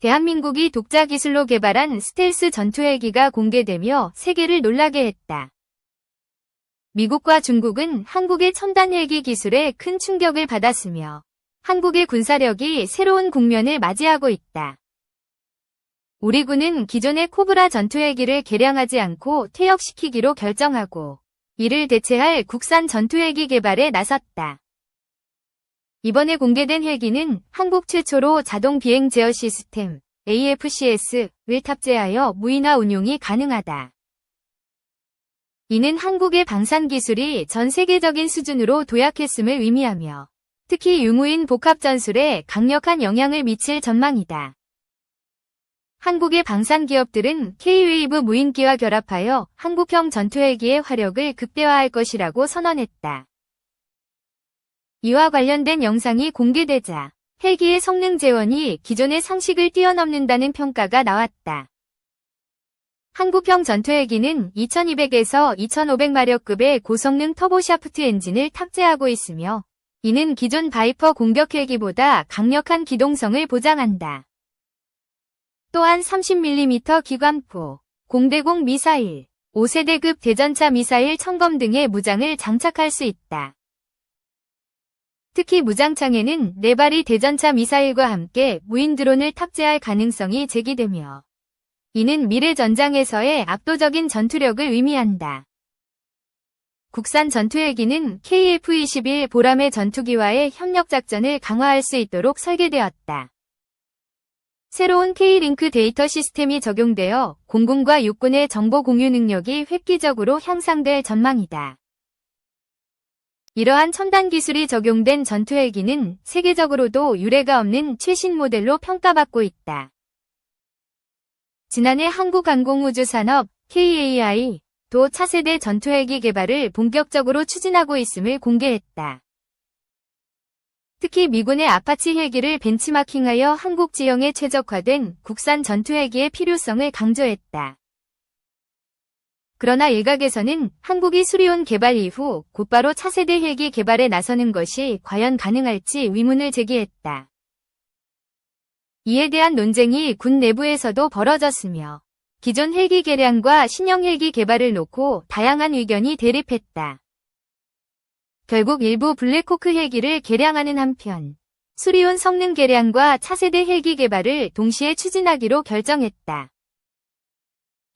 대한민국이 독자 기술로 개발한 스텔스 전투 헬기가 공개되며 세계를 놀라게 했다. 미국과 중국은 한국의 첨단 헬기 기술에 큰 충격을 받았으며 한국의 군사력이 새로운 국면을 맞이하고 있다. 우리 군은 기존의 코브라 전투 헬기를 개량하지 않고 퇴역시키기로 결정하고 이를 대체할 국산 전투 헬기 개발에 나섰다. 이번에 공개된 헬기는 한국 최초로 자동 비행 제어 시스템 AFCS를 탑재하여 무인화 운용이 가능하다. 이는 한국의 방산 기술이 전 세계적인 수준으로 도약했음을 의미하며 특히 유무인 복합 전술에 강력한 영향을 미칠 전망이다. 한국의 방산 기업들은 K-웨이브 무인기와 결합하여 한국형 전투헬기의 화력을 극대화할 것이라고 선언했다. 이와 관련된 영상이 공개되자 헬기의 성능 재원이 기존의 상식을 뛰어넘는다는 평가가 나왔다. 한국형 전투헬기는 2200에서 2500마력급의 고성능 터보샤프트 엔진을 탑재하고 있으며 이는 기존 바이퍼 공격 헬기보다 강력한 기동성을 보장한다. 또한 30mm 기관포, 공대공 미사일, 5세대급 대전차 미사일 청검 등의 무장을 장착할 수 있다. 특히 무장창에는 4발이 대전차 미사일과 함께 무인 드론을 탑재할 가능성이 제기되며 이는 미래 전장에서의 압도적인 전투력을 의미한다. 국산 전투헬기는 KF-21 보람의 전투기와의 협력 작전을 강화할 수 있도록 설계되었다. 새로운 K-링크 데이터 시스템이 적용되어 공군과 육군의 정보 공유 능력이 획기적으로 향상될 전망이다. 이러한 첨단 기술이 적용된 전투 헬기는 세계적으로도 유례가 없는 최신 모델로 평가받고 있다. 지난해 한국항공우주산업 KAI 도 차세대 전투 헬기 개발을 본격적으로 추진하고 있음을 공개했다. 특히 미군의 아파치 헬기를 벤치마킹하여 한국 지형에 최적화된 국산 전투 헬기의 필요성을 강조했다. 그러나 일각에서는 한국이 수리온 개발 이후 곧바로 차세대 헬기 개발에 나서는 것이 과연 가능할지 의문을 제기했다. 이에 대한 논쟁이 군 내부에서도 벌어졌으며 기존 헬기 개량과 신형 헬기 개발을 놓고 다양한 의견이 대립했다. 결국 일부 블랙호크 헬기를 개량하는 한편 수리온 성능 개량과 차세대 헬기 개발을 동시에 추진하기로 결정했다.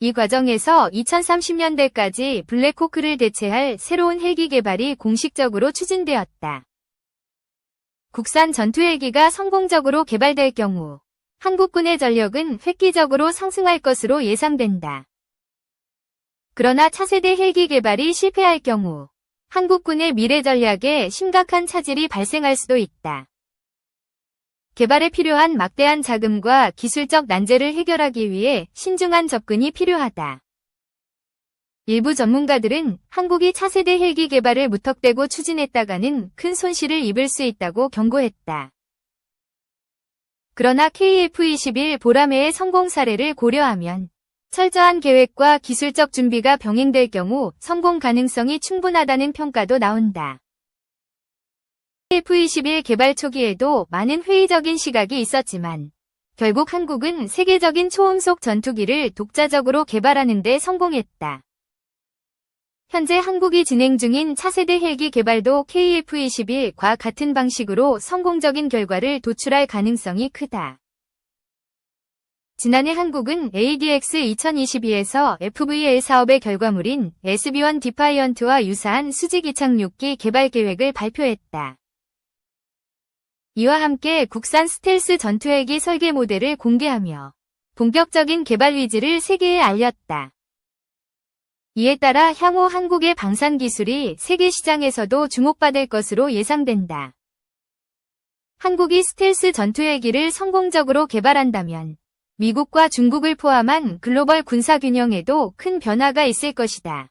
이 과정에서 2030년대까지 블랙호크를 대체할 새로운 헬기 개발이 공식적으로 추진되었다. 국산 전투 헬기가 성공적으로 개발될 경우 한국군의 전력은 획기적으로 상승할 것으로 예상된다. 그러나 차세대 헬기 개발이 실패할 경우 한국군의 미래 전략에 심각한 차질이 발생할 수도 있다. 개발에 필요한 막대한 자금과 기술적 난제를 해결하기 위해 신중한 접근이 필요하다. 일부 전문가들은 한국이 차세대 헬기 개발을 무턱대고 추진했다가는 큰 손실을 입을 수 있다고 경고했다. 그러나 KF-21 보라매의 성공 사례를 고려하면 철저한 계획과 기술적 준비가 병행될 경우 성공 가능성이 충분하다는 평가도 나온다. F-21 개발 초기에도 많은 회의적인 시각이 있었지만 결국 한국은 세계적인 초음속 전투기를 독자적으로 개발하는 데 성공했다. 현재 한국이 진행 중인 차세대 헬기 개발도 KF-21과 같은 방식으로 성공적인 결과를 도출할 가능성이 크다. 지난해 한국은 ADX 2022에서 FVL 사업의 결과물인 SB1 디파이언트와 유사한 수직 이착륙기 개발 계획을 발표했다. 이와 함께 국산 스텔스 전투헬기 설계 모델을 공개하며 본격적인 개발 위지를 세계에 알렸다. 이에 따라 향후 한국의 방산 기술이 세계 시장에서도 주목받을 것으로 예상된다. 한국이 스텔스 전투헬기를 성공적으로 개발한다면 미국과 중국을 포함한 글로벌 군사 균형에도 큰 변화가 있을 것이다.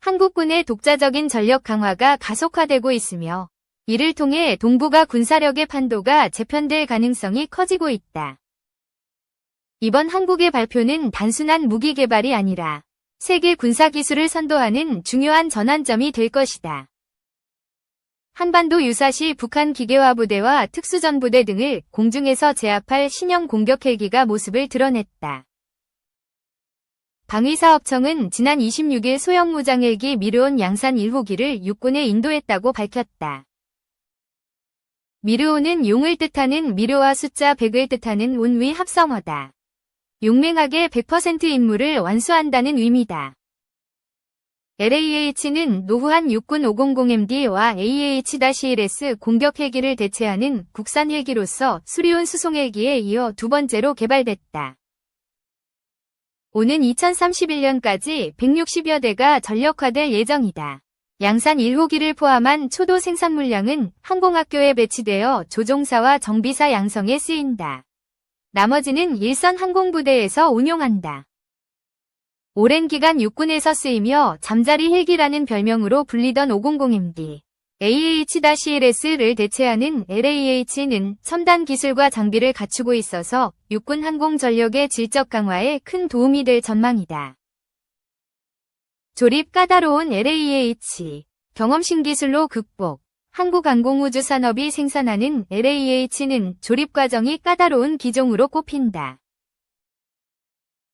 한국군의 독자적인 전력 강화가 가속화되고 있으며 이를 통해 동북아 군사력의 판도가 재편될 가능성이 커지고 있다. 이번 한국의 발표는 단순한 무기 개발이 아니라 세계 군사 기술을 선도하는 중요한 전환점이 될 것이다. 한반도 유사시 북한 기계화 부대와 특수전부대 등을 공중에서 제압할 신형 공격 헬기가 모습을 드러냈다. 방위사업청은 지난 26일 소형 무장 헬기 미르온 양산 1호기를 육군에 인도했다고 밝혔다. 미르온은 용을 뜻하는 미르와 숫자 100을 뜻하는 운위 합성어다. 용맹하게 100% 임무를 완수한다는 의미다. LAH는 노후한 육군 500MD와 AH-1S 공격 헬기를 대체하는 국산 헬기로서 수리온 수송 헬기에 이어 두 번째로 개발됐다. 오는 2031년까지 160여 대가 전력화될 예정이다. 양산 1호기를 포함한 초도 생산 물량은 항공학교에 배치되어 조종사와 정비사 양성에 쓰인다. 나머지는 일선 항공부대에서 운용한다. 오랜 기간 육군에서 쓰이며 잠자리 헬기라는 별명으로 불리던 500MD, AH-1S를 대체하는 LAH는 첨단 기술과 장비를 갖추고 있어서 육군 항공 전력의 질적 강화에 큰 도움이 될 전망이다. 조립 까다로운 LAH, 경험신 기술로 극복, 한국항공우주산업이 생산하는 LAH는 조립 과정이 까다로운 기종으로 꼽힌다.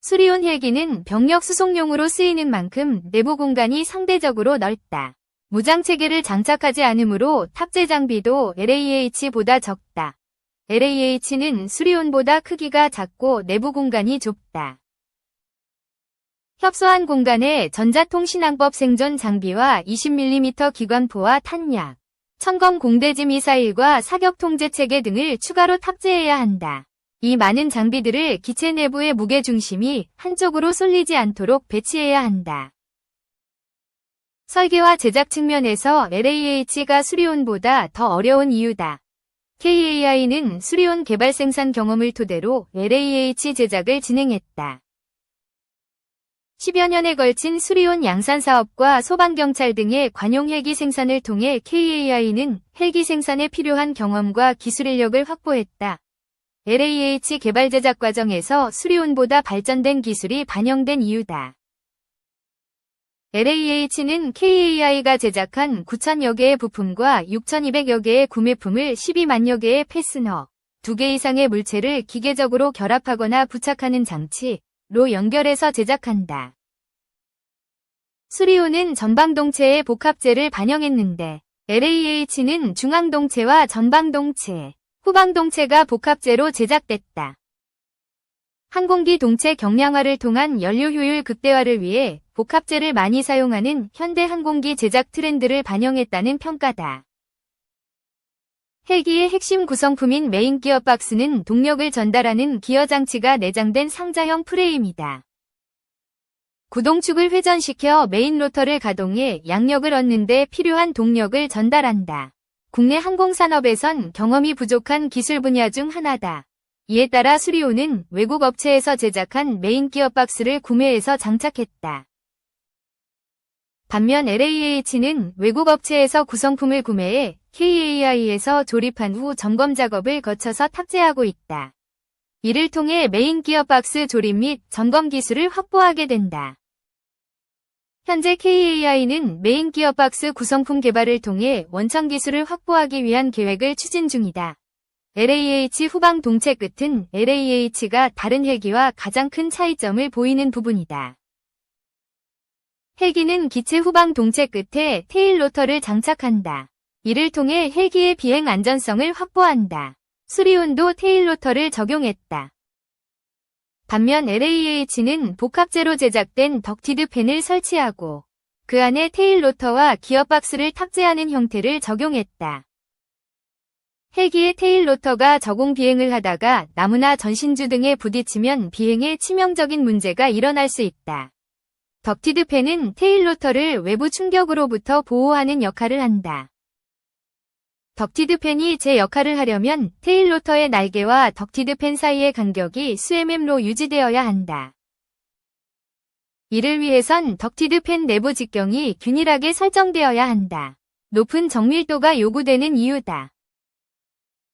수리온 헬기는 병력 수송용으로 쓰이는 만큼 내부 공간이 상대적으로 넓다. 무장 체계를 장착하지 않으므로 탑재 장비도 LAH보다 적다. LAH는 수리온보다 크기가 작고 내부 공간이 좁다. 협소한 공간에 전자통신항법 생존 장비와 20mm 기관포와 탄약, 천검 공대지 미사일과 사격 통제 체계 등을 추가로 탑재해야 한다. 이 많은 장비들을 기체 내부의 무게 중심이 한쪽으로 쏠리지 않도록 배치해야 한다. 설계와 제작 측면에서 LAH가 수리온보다 더 어려운 이유다. KAI는 수리온 개발 생산 경험을 토대로 LAH 제작을 진행했다. 10여 년에 걸친 수리온 양산 사업과 소방경찰 등의 관용 헬기 생산을 통해 KAI는 헬기 생산에 필요한 경험과 기술 인력을 확보했다. LAH 개발 제작 과정에서 수리온보다 발전된 기술이 반영된 이유다. LAH는 KAI가 제작한 9,000여 개의 부품과 6,200여 개의 구매품을 12만여 개의 패스너, 2개 이상의 물체를 기계적으로 결합하거나 부착하는 장치 로 연결해서 제작한다. 수리온은 전방동체의 복합재를 반영했는데 LAH는 중앙동체와 전방동체, 후방동체가 복합재로 제작됐다. 항공기 동체 경량화를 통한 연료 효율 극대화를 위해 복합재를 많이 사용하는 현대 항공기 제작 트렌드를 반영했다는 평가다. 헬기의 핵심 구성품인 메인 기어박스는 동력을 전달하는 기어 장치가 내장된 상자형 프레임이다. 구동축을 회전시켜 메인 로터를 가동해 양력을 얻는 데 필요한 동력을 전달한다. 국내 항공산업에선 경험이 부족한 기술 분야 중 하나다. 이에 따라 수리오는 외국 업체에서 제작한 메인 기어박스를 구매해서 장착했다. 반면 LAH는 외국 업체에서 구성품을 구매해 KAI에서 조립한 후 점검 작업을 거쳐서 탑재하고 있다. 이를 통해 메인 기어박스 조립 및 점검 기술을 확보하게 된다. 현재 KAI는 메인 기어박스 구성품 개발을 통해 원천 기술을 확보하기 위한 계획을 추진 중이다. LAH 후방 동체 끝은 LAH가 다른 헬기와 가장 큰 차이점을 보이는 부분이다. 헬기는 기체 후방 동체 끝에 테일 로터를 장착한다. 이를 통해 헬기의 비행 안전성을 확보한다. 수리온도 테일 로터를 적용했다. 반면 LAH는 복합재로 제작된 덕티드 팬을 설치하고 그 안에 테일 로터와 기어박스를 탑재하는 형태를 적용했다. 헬기의 테일 로터가 저공 비행을 하다가 나무나 전신주 등에 부딪히면 비행에 치명적인 문제가 일어날 수 있다. 덕티드 팬은 테일 로터를 외부 충격으로부터 보호하는 역할을 한다. 덕티드 팬이 제 역할을 하려면 테일 로터의 날개와 덕티드 팬 사이의 간격이 수MM로 유지되어야 한다. 이를 위해선 덕티드 팬 내부 직경이 균일하게 설정되어야 한다. 높은 정밀도가 요구되는 이유다.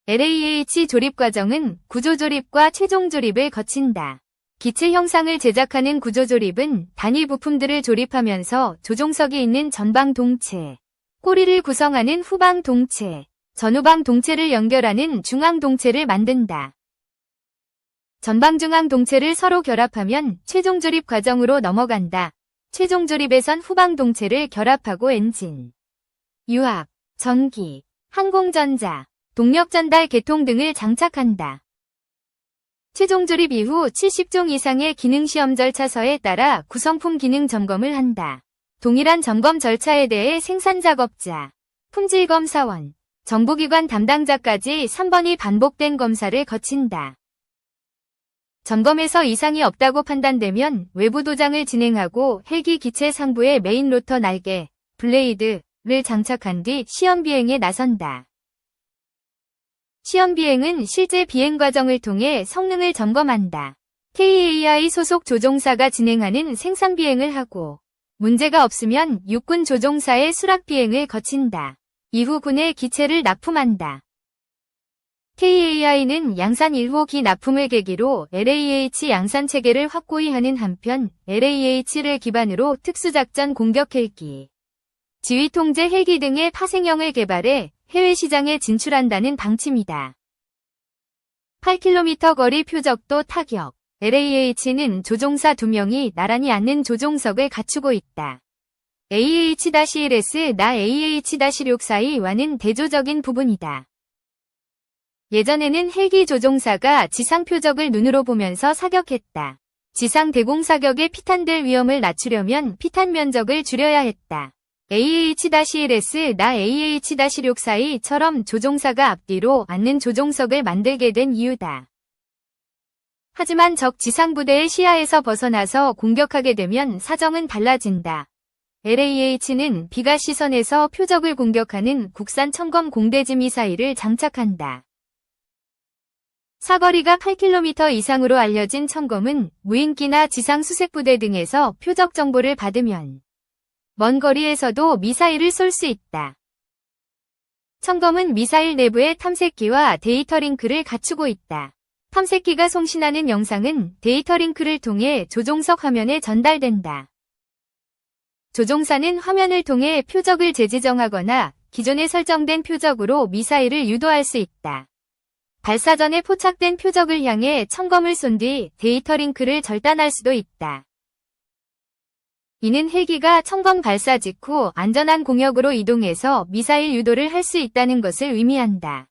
LAH 조립 과정은 구조 조립과 최종 조립을 거친다. 기체 형상을 제작하는 구조 조립은 단위 부품들을 조립하면서 조종석이 있는 전방 동체, 꼬리를 구성하는 후방 동체, 전후방 동체를 연결하는 중앙 동체를 만든다. 전방 중앙 동체를 서로 결합하면 최종 조립 과정으로 넘어간다. 최종 조립에선 후방 동체를 결합하고 엔진, 유압, 전기, 항공전자, 동력 전달 계통 등을 장착한다. 최종 조립 이후 70종 이상의 기능 시험 절차서에 따라 구성품 기능 점검을 한다. 동일한 점검 절차에 대해 생산 작업자, 품질 검사원, 정보기관 담당자까지 3번이 반복된 검사를 거친다. 점검에서 이상이 없다고 판단되면 외부 도장을 진행하고 헬기 기체 상부에 메인 로터 날개, 블레이드를 장착한 뒤 시험 비행에 나선다. 시험 비행은 실제 비행 과정을 통해 성능을 점검한다. KAI 소속 조종사가 진행하는 생산 비행을 하고 문제가 없으면 육군 조종사의 수락 비행을 거친다. 이후 군에 기체를 납품한다. KAI는 양산 1호 기 납품을 계기로 LAH 양산 체계를 확고히 하는 한편 LAH를 기반으로 특수작전 공격 헬기, 지휘 통제 헬기 등의 파생형을 개발해 해외 시장에 진출한다는 방침이다. 8km 거리 표적도 타격. LAH는 조종사 2명이 나란히 앉는 조종석을 갖추고 있다. AH-1S 나 AH-6 사이와는 대조적인 부분이다. 예전에는 헬기 조종사가 지상 표적을 눈으로 보면서 사격했다. 지상 대공 사격의 피탄될 위험을 낮추려면 피탄 면적을 줄여야 했다. AH-1S 나 AH-6 사이처럼 조종사가 앞뒤로 앉는 조종석을 만들게 된 이유다. 하지만 적 지상부대의 시야에서 벗어나서 공격하게 되면 사정은 달라진다. LAH는 비가 시선에서 표적을 공격하는 국산 청검 공대지 미사일을 장착한다. 사거리가 8km 이상으로 알려진 청검은 무인기나 지상 수색부대 등에서 표적 정보를 받으면 먼 거리에서도 미사일을 쏠 수 있다. 청검은 미사일 내부에 탐색기와 데이터 링크를 갖추고 있다. 탐색기가 송신하는 영상은 데이터 링크를 통해 조종석 화면에 전달된다. 조종사는 화면을 통해 표적을 재지정하거나 기존에 설정된 표적으로 미사일을 유도할 수 있다. 발사 전에 포착된 표적을 향해 청검을 쏜 뒤 데이터 링크를 절단할 수도 있다. 이는 헬기가 청검 발사 직후 안전한 공역으로 이동해서 미사일 유도를 할 수 있다는 것을 의미한다.